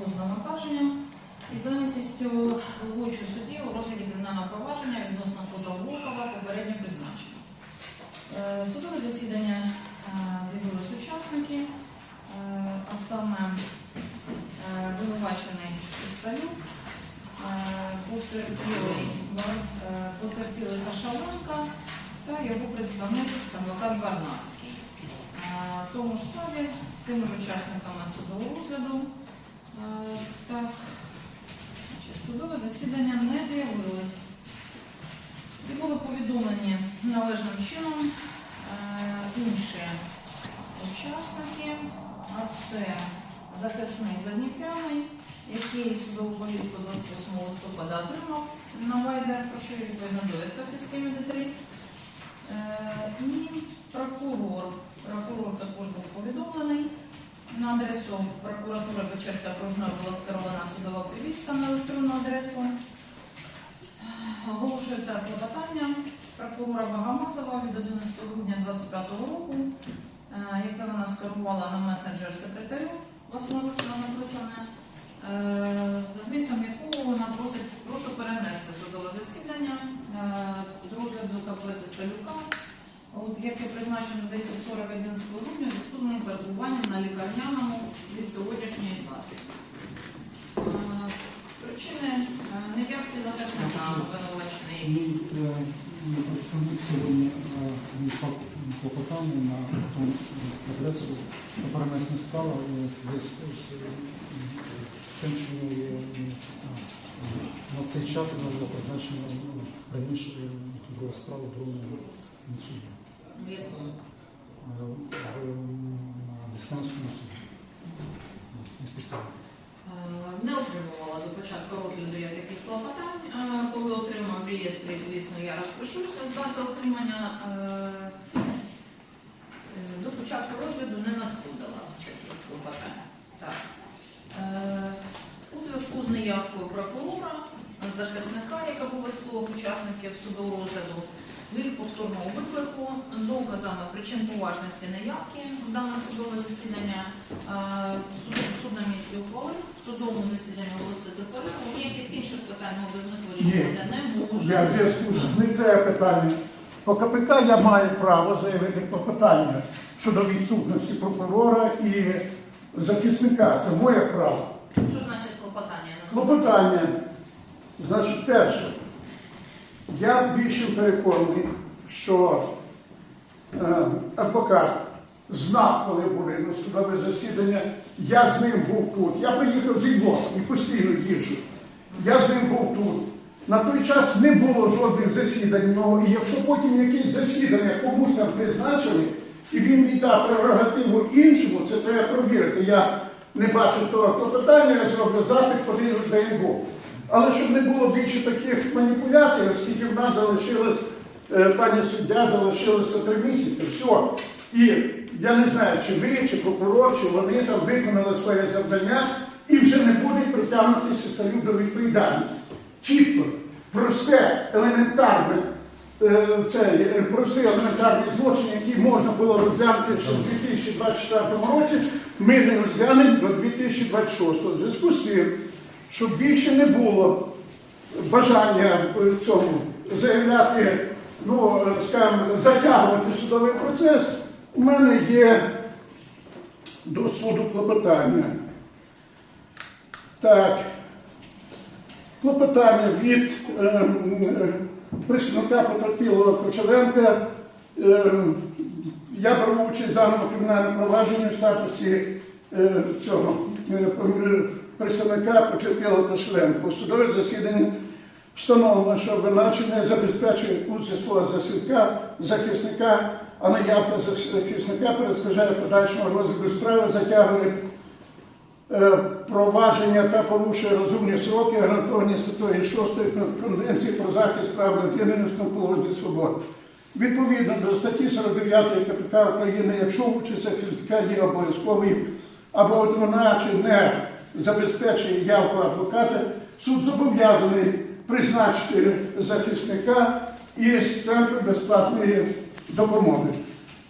зв'язку з навантаженням і зайнятістю головуючого судді у розгляді кримінального провадження відносно Кота Волкова попередньо призначення. Е, Судове засідання е, з'явились учасники, е, а саме обвинувачений Сталюк, потерпілий Кашаловська та його представник адвокат Барнацький. В тому ж складі з тими ж учасниками судового розгляду. Так, судове засідання не з'явилось. І були повідомлені належним чином е, інші учасники, а це захисник Задніпряний, який судову повістку 28 листопада отримав на Viber, про що відповідна довідка в системі Д3. Е, І прокурор. Прокурор також був повідомлений. На адресу прокуратури Печерської окружної була скерована судова привістка на електронну адресу. Оголошується клопотання прокурора Багамазова від 11 грудня 2025 року, е, яке вона скерувала на месенджер секретарю, власноручно написане, е, за змістом якого вона просить, прошу перенести судове засідання е, з розгляду КП Сталюка, от, яке призначено 10.40 11 грудня, з повним перебуванням на лікарняному від сьогоднішньої дати. Е, Причини е, неявки захисника обвинувачений. І е, представник сьогодні клопотання на адресу на перенесення справи в зв'язку з, тим, що на цей час вона була призначена раніше справа в другому суді. Е, Не отримувала до початку розгляду я таких клопотань. Е, Коли отримав в реєстрі, звісно, я розпишуся з дати отримання. Е, е, До початку розгляду не надходила таких клопотань. Так. У зв'язку з неявкою прокурора, захисника, яка був військових учасників судового розгляду, від повторного виклику з доказами причин поважності неявки в дане судове засідання е, суд, суд на місці ухвалив, судовому засіданні оголосити перерву. Ніяких інших питань без них вирішувати не можемо. Я в зв'язку з виникає питання. По КПК я маю право заявити клопотання щодо відсутності прокурора і захисника. Це моє право. Що значить клопотання? Клопотання, значить, перше, я більше переконаний, що е, адвокат знав, коли були на судове засідання. Я з ним був тут. Я приїхав зі Львова і постійно їжджу. Я з ним був тут. На той час не було жодних засідань нього. І якщо потім якісь засідання комусь там призначили, і він віддав прерогативу іншому, це треба провірити. Я не бачу того клопотання, я зроблю запит, подивлюсь, де він. Але щоб не було більше таких маніпуляцій, оскільки в нас залишилось, е, пані суддя, залишилося три місяці, все. І я не знаю, чи ви, чи прокурор, чи вони там виконали своє завдання і вже не будуть притягнутися стають до відповідальності. Чітко, просте, елементарне, е, це е, простий елементарний злочин, який можна було розглянути ще в 2024 році, ми не розглянемо до 2026. В зв'язку з щоб більше не було бажання е, цьому заявляти, ну, е, скажімо, затягувати судовий процес, у мене є до суду клопотання. Так, клопотання від е, представника потерпілого Кочеленка. Ем, я беру участь в даному кримінальному провадженні в статусі е, цього е, е, представника потерпілого Кочеленка. У судове засідання встановлено, що обвинувачення забезпечує участь свого засідка, захисника, а наявка захисника перешкоджає подальшому розгляду справи, затягує е, провадження та порушує розумні сроки, гарантовані статтею 6 Конвенції про захист прав людини і основоположних свобод. Відповідно до статті 49 КПК України, якщо участь захисника є обов'язковою або вона не забезпечує явку адвоката, суд зобов'язаний призначити захисника із центру безплатної допомоги.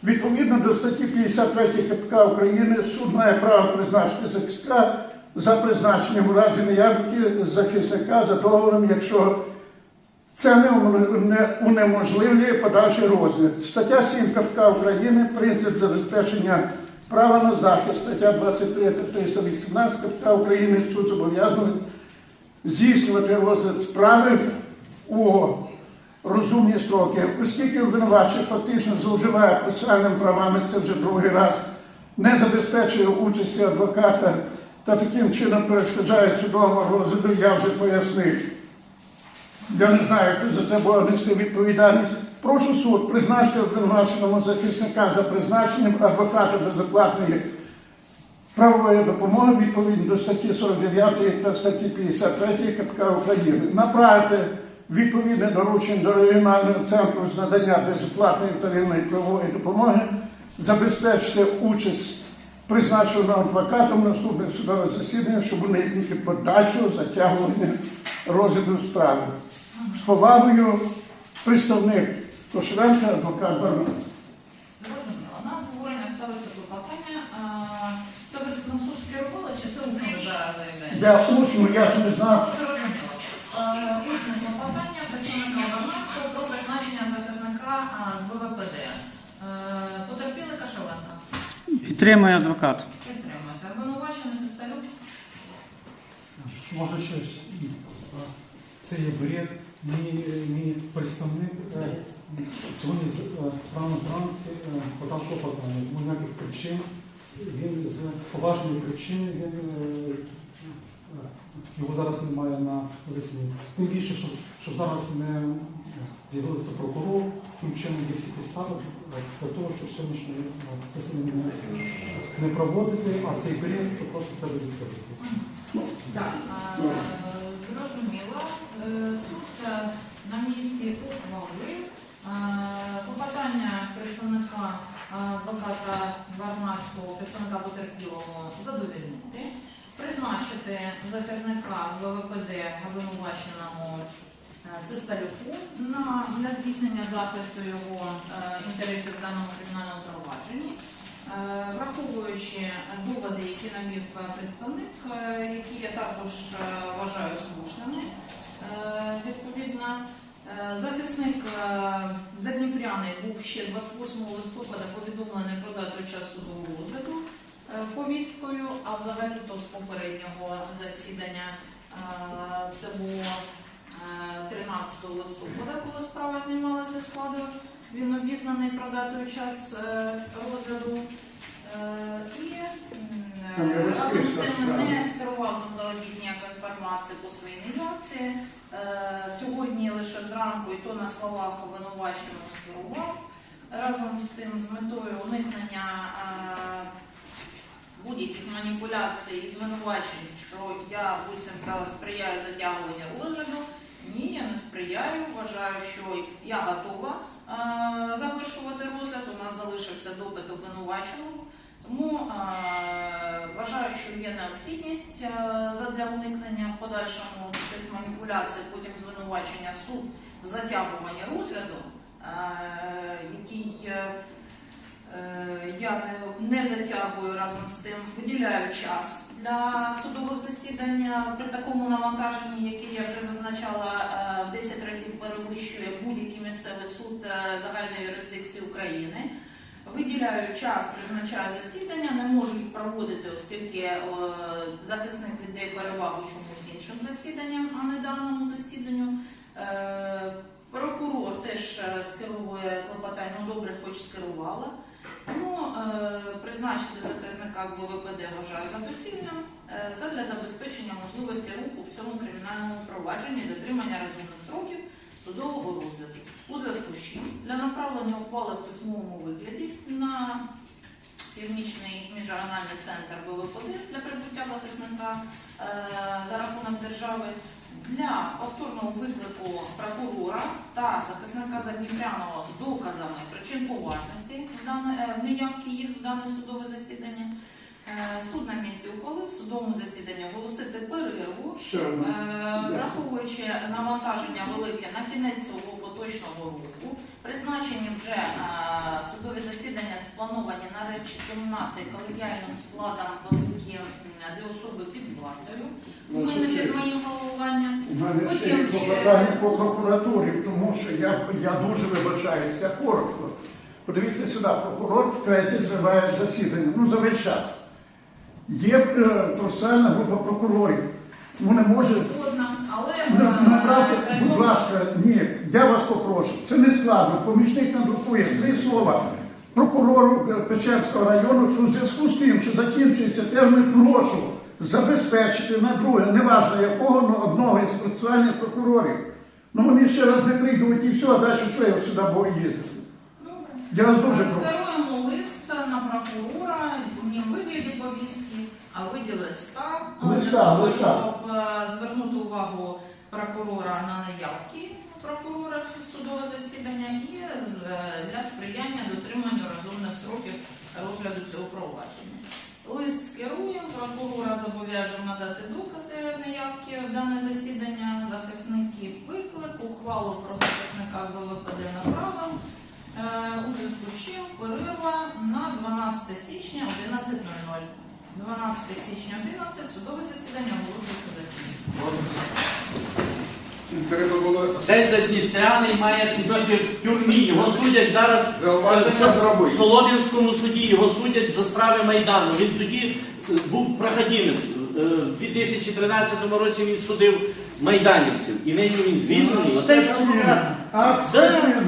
Відповідно до статті 53 КПК України суд має право призначити захисника за призначенням у разі наявності захисника за договором, якщо це не унеможливлює подальший розгляд. Стаття 7 КПК України принцип забезпечення права на захист. Стаття 23 та 318 КПК України суд зобов'язаний здійснювати розгляд справи у розумні строки, оскільки обвинувачений фактично зловживає процесуальними правами, це вже другий раз, не забезпечує участі адвоката та таким чином перешкоджає судовому розгляду, я вже пояснив. Я не знаю, хто за це буде нести відповідальність. Прошу суд призначити обвинуваченому захисника за призначенням адвоката безоплатної правової допомоги відповідно до статті 49 та статті 53 КПК України. Направити відповідне доручення до регіонального центру з надання безоплатної вторинної правової допомоги, забезпечити участь призначеного адвокатом наступних судових засіданнях, щоб уникнути подальшого затягування розгляду справи. З повагою представник Кошевенка, адвокат Барна. На обговорення ставиться клопотання. Це ви на суд скерували, чи це зараз заявляєте? Я усно, я ж не. Е, Усне клопотання представника Барнацького про призначення захисника з БВПД. Потерпіли Кашеленка. Підтримує адвокат. Підтримуєте. Обвинувачений Сесталюк. Може щось. Це є бред. Мій, мій представник е, сьогодні е, рано вранці е, подав клопотання. Тому ніяких причин. Він з поважної причини він, е, його зараз немає на засіданні. Тим більше, що, що зараз не з'явилися прокурор, тим чином є всі підстави для того, щоб сьогоднішнє засідання не- проводити, а цей то просто треба відповідати. Потерпілого задовольнити, призначити захисника ВВПД обвинуваченому е, Сесталюку на, здійснення захисту його е, інтересів в даному кримінальному провадженні. Е, Враховуючи доводи, які навів представник, які я також вважаю слушними, відповідно, захисник Задніпряний був ще 28 листопада повідомлений про дату і час судового розгляду повісткою, а взагалі то з попереднього засідання е, це було е, 13 листопада, коли справа знімалася зі складу. Він обізнаний про дату і час е, розгляду. Е, І е, разом з тим не скерував заздалегідь ніякої інформації по своїй. Е, Сьогодні лише зранку, і то на словах обвинуваченого скерував. Разом з тим, з метою уникнення е, маніпуляцій і звинувачень, що я буцімто сприяю затягуванню розгляду. Ні, я не сприяю. Вважаю, що я готова е, завершувати розгляд. У нас залишився допит обвинуваченого. Тому е, вважаю, що є необхідність е, задля уникнення в подальшому цих маніпуляцій, потім звинувачення суд в затягуванні розгляду, який я не, затягую разом з тим, виділяю час для судових засідань е, при такому навантаженні, яке я вже зазначала, е, в 10 разів перевищує будь-який місцевий суд е, загальної юрисдикції України. Виділяю час, призначаю засідання, не можу їх проводити, оскільки е, захисник віддає перевагу чомусь іншим засіданням, а не даному засіданню. Е, Прокурор теж е, скеровує клопотання, ну добре, хоч скерувала. Тому е, призначити захисника з БВПД вважаю за доцільним е, задля забезпечення можливості руху в цьому кримінальному провадженні, дотримання розумних сроків судового розгляду. У зв'язку з чим для направлення ухвали в письмовому вигляді на Північний міжрегіональний центр БВПД для прибуття захисника е, за рахунок держави для повторного виклику прокурора та захисника Задніпряного з доказами причин поважності в е, неявки їх в дане судове засідання. Е, Суд на місці ухвалив в судовому засіданні оголосити перерву Е, Враховуючи навантаження велике на кінець цього поточного року, Призначені вже е, судові засідання сплановані на речі кімнати колегіальним складом великі, де особи під вартою. У мене під моїм головуванням. У мене ще є клопотання по прокуратурі, тому що я, я дуже вибачаюся, коротко. Подивіться сюди, прокурор втретє зриває засідання, ну за весь час. Є е, група прокурорів. Ну не може Згодна, але Ну, е, будь ласка, ні, я вас попрошу. Це не складно. Помічник надрукує три слова прокурору е, Печерського району, що в зв'язку з тим, що закінчується термін, прошу забезпечити на друге, неважно якого, але одного із процесуальних прокурорів. Ну вони ще раз не прийдуть і все, а далі що я сюди буду їздити. Я вас дуже прошу. Прокурора, не в вигляді повістки, а в виді листа. Листа, того, листа. Щоб е, звернути увагу прокурора на наявки прокурора в судове засідання і е, для сприяння дотриманню розумних сроків розгляду цього провадження. Лист скеруємо, прокурора зобов'яжемо надати докази наявки в дане засідання, захисники виклик, ухвалу про захисника з ВВПД направимо. Е, У зв'язку з чим перерва на 12 січня 11.00. 12 січня 11 судове засідання оголошується було Цей Задністряний має сидіти в тюрмі. Його судять зараз е, в Солом'янському суді. Його судять за справи Майдану. Він тоді е, був проходимець. Е, В 2013 році він судив майданівців. І нині він звільнений. А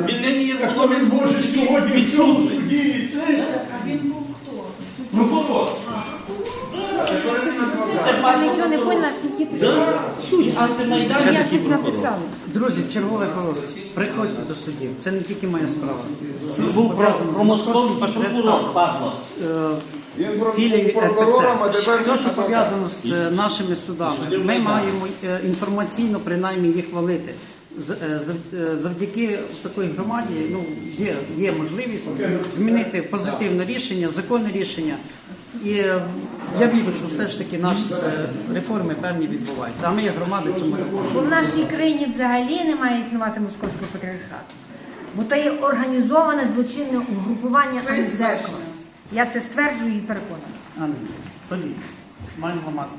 він нині є в він Солом'янському може суді сьогодні в цьому відсутний. суді і. Прокурор. Нічого не поняла в кінці Да. Суть. Антимайданівський Я щось написала. Друзі, в чергове коло. Приходьте до судів. Це не тільки моя справа. Суд Був про, про московський прокурор, був філії РПЦ. Все, що пов'язано з е, нашими судами, ми маємо е, інформаційно принаймні їх хвалити. З- е, зав- Завдяки такої громаді ну, є, є можливість змінити позитивне рішення, законне рішення. І я вірю, що все ж таки наші е, реформи певні відбуваються. А ми як громади цьому реформу. Бо в нашій країні взагалі не має існувати московського патріархату. Бо то є організоване злочинне угрупування антизеркало. Я це стверджую і переконана. Амінь. Тоді маємо ламати.